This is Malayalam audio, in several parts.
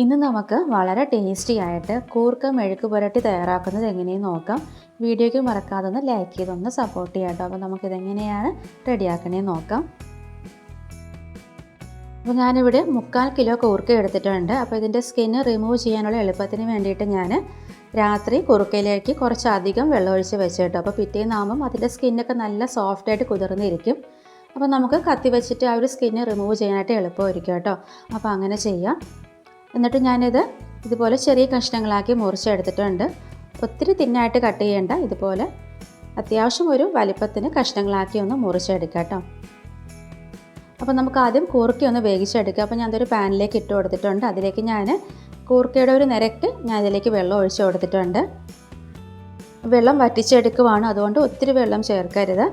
ഇന്ന് നമുക്ക് വളരെ ടേസ്റ്റി ആയിട്ട് കൂർക്ക മെഴുക്ക് പുരട്ടി തയ്യാറാക്കുന്നത് എങ്ങനെയെന്ന് നോക്കാം. വീഡിയോയ്ക്ക് മറക്കാതെ ഒന്ന് ലൈക്ക് ചെയ്തൊന്ന് സപ്പോർട്ട് ചെയ്യാം കേട്ടോ. അപ്പോൾ നമുക്കിതെങ്ങനെയാണ് റെഡിയാക്കണേന്ന് നോക്കാം. അപ്പോൾ ഞാനിവിടെ മുക്കാൽ കിലോ കൂർക്ക എടുത്തിട്ടുണ്ട്. അപ്പോൾ ഇതിന്റെ സ്കിന്ന് റിമൂവ് ചെയ്യാനുള്ള എളുപ്പത്തിന് വേണ്ടിയിട്ട് ഞാൻ രാത്രി കുറുക്കയിലേക്ക് കുറച്ചധികം വെള്ളമൊഴിച്ച് വെച്ചിട്ടോ അപ്പോൾ പിറ്റേന്നാകുമ്പം അതിന്റെ സ്കിന്നൊക്കെ നല്ല സോഫ്റ്റായിട്ട് കുതിർന്നിരിക്കും. അപ്പോൾ നമുക്ക് കത്തി വെച്ചിട്ട് ആ ഒരു സ്കിന്ന് റിമൂവ് ചെയ്യാനായിട്ട് എളുപ്പമായിരിക്കും കേട്ടോ. അപ്പോൾ അങ്ങനെ ചെയ്യാം. എന്നിട്ട് ഞാനിത് ഇതുപോലെ ചെറിയ കഷ്ണങ്ങളാക്കി മുറിച്ചെടുത്തിട്ടുണ്ട്. ഒത്തിരി തിന്നായിട്ട് കട്ട് ചെയ്യേണ്ട ഇതുപോലെ അത്യാവശ്യം ഒരു വലിപ്പത്തിന് കഷ്ണങ്ങളാക്കി ഒന്ന് മുറിച്ചെടുക്കാം കേട്ടോ അപ്പോൾ നമുക്ക് ആദ്യം കൂർക്ക ഒന്ന് വേവിച്ചെടുക്കുക അപ്പോൾ ഞാൻ അതൊരു പാനിലേക്ക് ഇട്ട് കൊടുത്തിട്ടുണ്ട്. അതിലേക്ക് ഞാൻ കൂർക്കയുടെ ഒരു നിരക്ക് ഞാൻ അതിലേക്ക് വെള്ളം ഒഴിച്ചു കൊടുത്തിട്ടുണ്ട്. വെള്ളം വറ്റിച്ചെടുക്കുവാണ്. അതുകൊണ്ട് ഒത്തിരി വെള്ളം ചേർക്കരുത്.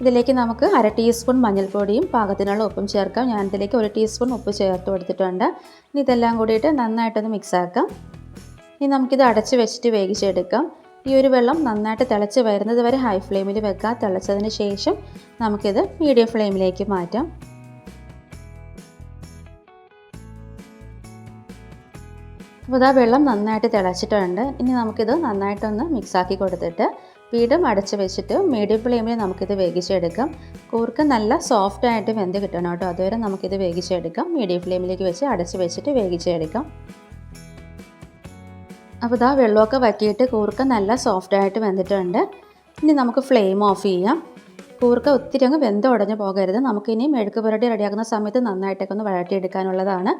ഇതിലേക്ക് നമുക്ക് അര ടീസ്പൂൺ മഞ്ഞൾപ്പൊടിയും പാകത്തിനുള്ള ഉപ്പും ചേർക്കാം. ഞാൻ ഇതിലേക്ക് ഒരു ടീസ്പൂൺ ഉപ്പ് ചേർത്ത് കൊടുത്തിട്ടുണ്ട്. ഇനി ഇതെല്ലാം കൂടിയിട്ട് നന്നായിട്ടൊന്ന് മിക്സാക്കാം ഇനി നമുക്കിത് അടച്ച് വെച്ചിട്ട് വേവിച്ചെടുക്കാം. ഈ ഒരു വെള്ളം നന്നായിട്ട് തിളച്ച് വരുന്നത് വരെ ഹൈ ഫ്ലെയിമിൽ വെക്കുക. തിളച്ചതിന് ശേഷം നമുക്കിത് മീഡിയം ഫ്ലെയിമിലേക്ക് മാറ്റാം. അപ്പോൾ ഇതാ വെള്ളം നന്നായിട്ട് തിളച്ചിട്ടുണ്ട്. ഇനി നമുക്കിത് നന്നായിട്ടൊന്ന് മിക്സാക്കി കൊടുത്തിട്ട് വീണ്ടും അടച്ച് വെച്ചിട്ട് മീഡിയം ഫ്ലെയിമിൽ നമുക്കിത് വേവിച്ചെടുക്കാം. കൂർക്ക് നല്ല സോഫ്റ്റ് ആയിട്ട് വെന്ത് കിട്ടണം കേട്ടോ. അതുവരെ നമുക്കിത് വേവിച്ചെടുക്കാം. മീഡിയം ഫ്ലെയിമിലേക്ക് വെച്ച് അടച്ച് വെച്ചിട്ട് വേവിച്ചെടുക്കാം. അപ്പോൾ ഇതാ വെള്ളമൊക്കെ വറ്റിയിട്ട് കൂർക്ക നല്ല സോഫ്റ്റ് ആയിട്ട് വെന്തിട്ടുണ്ട്. ഇനി നമുക്ക് ഫ്ലെയിം ഓഫ് ചെയ്യാം. കൂർക്ക ഒത്തിരി അങ്ങ് വെന്ത് ഉടഞ്ഞു പോകരുത്. നമുക്കിനി മെഴുക്ക് പുരട്ടി റെഡിയാക്കുന്ന സമയത്ത് നന്നായിട്ടൊക്കെ ഒന്ന് വഴറ്റിയെടുക്കാനുള്ളതാണ്.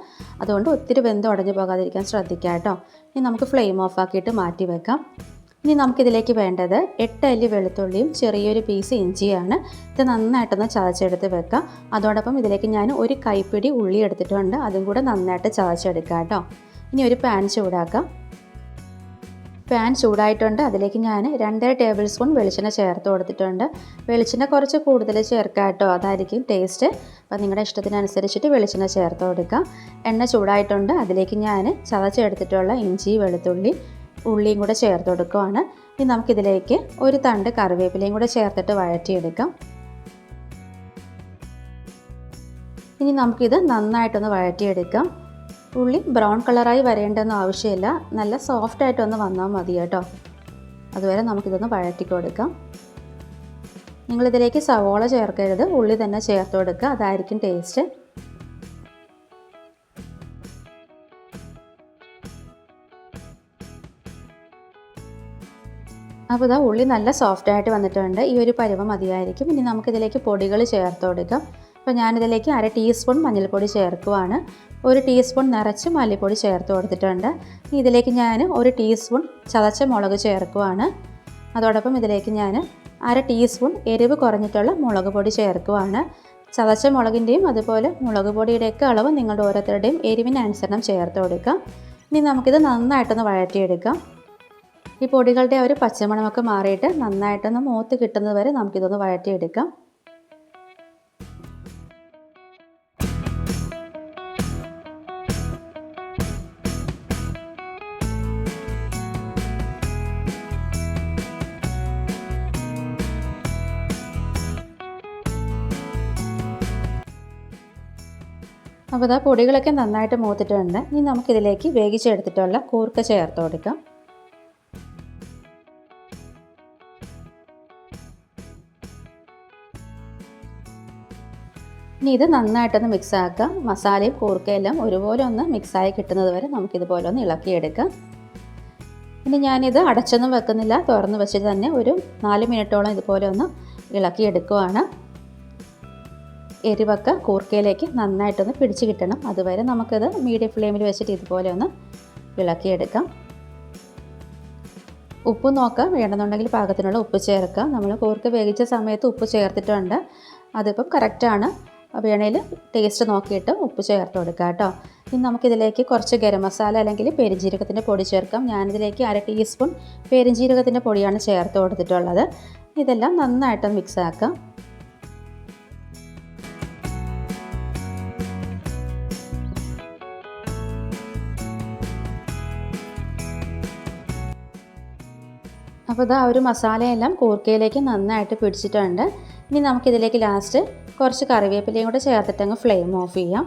അതുകൊണ്ട് ഒത്തിരി വെന്ത് ഉടഞ്ഞു പോകാതിരിക്കാൻ ശ്രദ്ധിക്കാം കേട്ടോ. ഇനി നമുക്ക് ഫ്ലെയിം ഓഫ് ആക്കിയിട്ട് മാറ്റി വെക്കാം. ഇനി നമുക്കിതിലേക്ക് വേണ്ടത് എട്ട് അല്ലി വെളുത്തുള്ളിയും ചെറിയൊരു പീസ് ഇഞ്ചിയാണ്. ഇത് നന്നായിട്ടൊന്ന് ചതച്ചെടുത്ത് വെക്കാം. അതോടൊപ്പം ഇതിലേക്ക് ഞാൻ ഒരു കൈപ്പിടി ഉള്ളി എടുത്തിട്ടുണ്ട്. അതും കൂടെ നന്നായിട്ട് ചതച്ചെടുക്കാം കേട്ടോ. ഇനി ഒരു പാൻ ചൂടാക്കാം. പാൻ ചൂടായിട്ടുണ്ട്. അതിലേക്ക് ഞാൻ രണ്ടര ടേബിൾ സ്പൂൺ വെളിച്ചെണ്ണ ചേർത്ത് കൊടുത്തിട്ടുണ്ട്. വെളിച്ചെണ്ണ കുറച്ച് കൂടുതൽ ചേർക്കാം കേട്ടോ. അതായിരിക്കും ടേസ്റ്റ് അപ്പോൾ നിങ്ങളുടെ ഇഷ്ടത്തിനനുസരിച്ചിട്ട് വെളിച്ചെണ്ണ ചേർത്ത് കൊടുക്കാം. എണ്ണ ചൂടായിട്ടുണ്ട്. അതിലേക്ക് ഞാൻ ചതച്ചെടുത്തിട്ടുള്ള ഇഞ്ചി വെളുത്തുള്ളി ഉള്ളിയും കൂടെ ചേർത്ത് കൊടുക്കുവാണ്. ഇനി നമുക്കിതിലേക്ക് ഒരു തണ്ട് കറിവേപ്പിലയും കൂടെ ചേർത്തിട്ട് വഴറ്റിയെടുക്കാം. ഇനി നമുക്കിത് നന്നായിട്ടൊന്ന് വഴറ്റിയെടുക്കാം. ഉള്ളി ബ്രൗൺ കളറായി വരേണ്ടെന്ന് ആവശ്യമില്ല. നല്ല സോഫ്റ്റ് ആയിട്ടൊന്ന് വന്നാൽ മതി കേട്ടോ. അതുവരെ നമുക്കിതൊന്ന് വഴറ്റി കൊടുക്കാം. നിങ്ങളിതിലേക്ക് സവോള ചേർക്കരുത്. ഉള്ളി തന്നെ ചേർത്ത് കൊടുക്കുക. അതായിരിക്കും ടേസ്റ്റ്. അപ്പോൾ ഇതാ ഉള്ളി നല്ല സോഫ്റ്റ് ആയിട്ട് വന്നിട്ടുണ്ട്. ഈ ഒരു പരുവം മതിയായിരിക്കും. ഇനി നമുക്കിതിലേക്ക് പൊടികൾ ചേർത്ത് കൊടുക്കാം. അപ്പോൾ ഞാനിതിലേക്ക് അര ടീസ്പൂൺ മഞ്ഞൾപ്പൊടി ചേർക്കുവാണ്. ഒരു ടീസ്പൂൺ നിറച്ച് മല്ലിപ്പൊടി ചേർത്ത് കൊടുത്തിട്ടുണ്ട്. ഇതിലേക്ക് ഞാൻ ഒരു ടീസ്പൂൺ ചതച്ച മുളക് ചേർക്കുവാണ്. അതോടൊപ്പം ഇതിലേക്ക് ഞാൻ അര ടീസ്പൂൺ എരിവ് കുറഞ്ഞിട്ടുള്ള മുളക് പൊടി ചേർക്കുവാണ്. ചതച്ച മുളകിന്റെയും അതുപോലെ മുളക് പൊടിയുടെയൊക്കെ അളവ് നിങ്ങളുടെ ഓരോരുത്തരുടെയും എരിവിനനുസരണം ചേർത്ത് കൊടുക്കാം. ഇനി നമുക്കിത് നന്നായിട്ടൊന്ന് വഴറ്റിയെടുക്കാം. ഈ പൊടികളുടെ ഒരു പച്ചമണമൊക്കെ മാറിയിട്ട് നന്നായിട്ടൊന്ന് മൂത്ത് കിട്ടുന്നത് വരെ നമുക്കിതൊന്ന് വഴറ്റിയെടുക്കാം. അപ്പോൾ ഇതാ പൊടികളൊക്കെ നന്നായിട്ട് മൂത്തിട്ടുണ്ട്. ഇനി നമുക്കിതിലേക്ക് വേവിച്ചെടുത്തിട്ടുള്ള കൂർക്ക ചേർത്ത് കൊടുക്കാം. ഇനി ഇത് നന്നായിട്ടൊന്ന് മിക്സ് ആക്കാം. മസാലയും കൂർക്കയെല്ലാം ഒരുപോലെ ഒന്ന് മിക്സായി കിട്ടുന്നത് വരെ നമുക്കിതുപോലെ ഒന്ന് ഇളക്കിയെടുക്കാം. ഇനി ഞാനിത് അടച്ചൊന്നും വെക്കുന്നില്ല. തുറന്ന് വെച്ചിട്ട് തന്നെ ഒരു നാല് മിനിറ്റോളം ഇതുപോലെ ഒന്ന് ഇളക്കിയെടുക്കുവാണ്. എരിവൊക്കെ കൂർക്കയിലേക്ക് നന്നായിട്ടൊന്ന് പിടിച്ച് കിട്ടണം. അതുവരെ നമുക്കിത് മീഡിയം ഫ്ലെയിമിൽ വെച്ചിട്ട് ഇതുപോലെ ഒന്ന് ഇളക്കിയെടുക്കാം. ഉപ്പ് നോക്കാം. വേണമെന്നുണ്ടെങ്കിൽ പാകത്തിനുള്ള ഉപ്പ് ചേർക്കാം. നമ്മൾ കൂർക്ക വേവിച്ച സമയത്ത് ഉപ്പ് ചേർത്തിട്ടുണ്ട്. അതിപ്പം കറക്റ്റാണ് വേണേൽ ടേസ്റ്റ് നോക്കിയിട്ട് ഉപ്പ് ചേർത്ത് കൊടുക്കുക കേട്ടോ. ഇനി നമുക്കിതിലേക്ക് കുറച്ച് ഗരം മസാല അല്ലെങ്കിൽ പെരിഞ്ജീരകത്തിന്റെ പൊടി ചേർക്കാം. ഞാനിതിലേക്ക് അര ടീസ്പൂൺ പെരിഞ്ജീരകത്തിന്റെ പൊടിയാണ് ചേർത്ത് കൊടുത്തിട്ടുള്ളത്. ഇതെല്ലാം നന്നായിട്ട് മിക്സ് ആക്കാം. അപ്പോൾ ഇതാ ഒരു മസാലയെല്ലാം കൂർക്കയിലേക്ക് നന്നായിട്ട് പിടിച്ചിട്ടുണ്ട്. ഇനി നമുക്കിതിലേക്ക് ലാസ്റ്റ് കുറച്ച് കറിവേപ്പിലയും കൂടെ ചേർത്തിട്ട് അങ്ങ് ഫ്ലെയിം ഓഫ് ചെയ്യാം.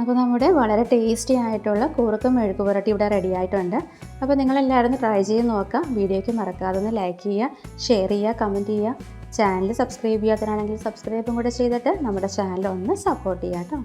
അപ്പോൾ നമ്മുടെ വളരെ ടേസ്റ്റി ആയിട്ടുള്ള കൂർക്കം മെഴുക്ക് പുരട്ടി ഇവിടെ റെഡി ആയിട്ടുണ്ട്. അപ്പോൾ നിങ്ങളെല്ലാവരും ട്രൈ ചെയ്ത് നോക്കാം. വീഡിയോയ്ക്ക് മറക്കാതെ ഒന്ന് ലൈക്ക് ചെയ്യുക ഷെയർ ചെയ്യുക കമന്റ് ചെയ്യുക. ചാനൽ സബ്സ്ക്രൈബ് ചെയ്യാത്തതാണെങ്കിൽ സബ്സ്ക്രൈബും കൂടെ ചെയ്തിട്ട് നമ്മുടെ ചാനൽ ഒന്ന് സപ്പോർട്ട് ചെയ്യാം കേട്ടോ.